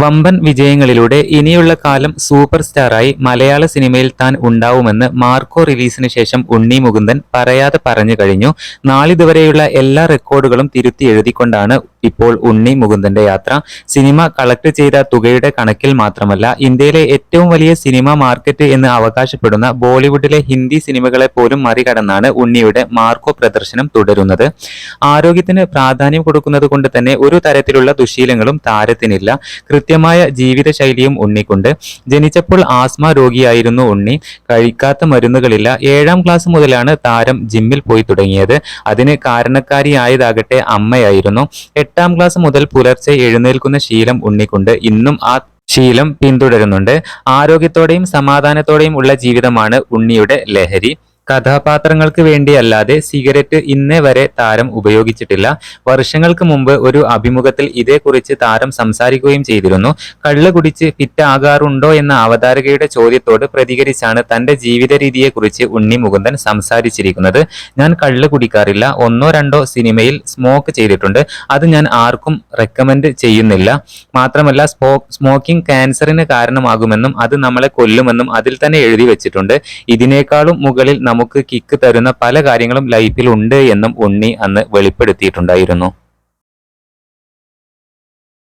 വമ്പൻ വിജയങ്ങളിലൂടെ ഇനിയുള്ള കാലം സൂപ്പർ സ്റ്റാറായി മലയാള സിനിമയിൽ താൻ ഉണ്ടാവുമെന്ന് മാർക്കോ റിലീസിന് ശേഷം ഉണ്ണി മുകുന്ദൻ പറയാതെ പറഞ്ഞു കഴിഞ്ഞു. നാളിതുവരെയുള്ള എല്ലാ റെക്കോർഡുകളും തിരുത്തി എഴുതിക്കൊണ്ടാണ് ഇപ്പോൾ ഉണ്ണി മുകുന്ദന്റെ യാത്ര. സിനിമ കളക്ട് ചെയ്ത തുകയുടെ കണക്കിൽ മാത്രമല്ല ഇന്ത്യയിലെ ഏറ്റവും വലിയ സിനിമ മാർക്കറ്റ് എന്ന് അവകാശപ്പെടുന്ന ബോളിവുഡിലെ ഹിന്ദി സിനിമകളെ പോലും മറികടന്നാണ് ഉണ്ണിയുടെ മാർക്കോ പ്രദർശനം തുടരുന്നത്. ആരോഗ്യത്തിന് പ്രാധാന്യം കൊടുക്കുന്നത് കൊണ്ട് തന്നെ ഒരു തരത്തിലുള്ള ദുശീലങ്ങളും താരത്തിനില്ല. കൃത്യമായ ജീവിതശൈലിയും ഉണ്ണിക്കുണ്ട്. ജനിച്ചപ്പോൾ ആസ്മ രോഗിയായിരുന്നു ഉണ്ണി. കഴിക്കാത്ത മരുന്നുകളില്ല. ഏഴാം ക്ലാസ് മുതലാണ് താരം ജിമ്മിൽ പോയി തുടങ്ങിയത്. അതിന് കാരണക്കാരിയായതാകട്ടെ അമ്മയായിരുന്നു. എട്ടാം ക്ലാസ് മുതൽ പുലർച്ചെ എഴുന്നേൽക്കുന്ന ശീലം ഉണ്ണിക്കുണ്ട്. ഇന്നും ആ ശീലം പിന്തുടരുന്നുണ്ട്. ആരോഗ്യത്തോടെയും സമാധാനത്തോടെയും ഉള്ള ജീവിതമാണ് ഉണ്ണിയുടെ ലഹരി. കഥാപാത്രങ്ങൾക്ക് വേണ്ടിയല്ലാതെ സിഗരറ്റ് ഇന്നേ വരെ താരം ഉപയോഗിച്ചിട്ടില്ല. വർഷങ്ങൾക്ക് മുമ്പ് ഒരു അഭിമുഖത്തിൽ ഇതേക്കുറിച്ച് താരം സംസാരിക്കുകയും ചെയ്തിരുന്നു. കള്ള് കുടിച്ച് ഫിറ്റ് ആകാറുണ്ടോ എന്ന അവതാരകയുടെ ചോദ്യത്തോട് പ്രതികരിച്ചാണ് തന്റെ ജീവിത രീതിയെക്കുറിച്ച് ഉണ്ണി മുകുന്ദൻ സംസാരിച്ചിരിക്കുന്നത്. ഞാൻ കള്ള് കുടിക്കാറില്ല. ഒന്നോ രണ്ടോ സിനിമയിൽ സ്മോക്ക് ചെയ്തിട്ടുണ്ട്. അത് ഞാൻ ആർക്കും റെക്കമെൻഡ് ചെയ്യുന്നില്ല. മാത്രമല്ല സ്മോ സ്മോക്കിംഗ് ക്യാൻസറിന് കാരണമാകുമെന്നും അത് നമ്മളെ കൊല്ലുമെന്നും അതിൽ തന്നെ എഴുതി വെച്ചിട്ടുണ്ട്. ഇതിനേക്കാളും മുകളിൽ നമുക്ക് കിക്ക് തരുന്ന പല കാര്യങ്ങളും ലൈഫിൽ ഉണ്ട് എന്നും ഉണ്ണി അന്ന് വെളിപ്പെടുത്തിയിട്ടുണ്ടായിരുന്നു.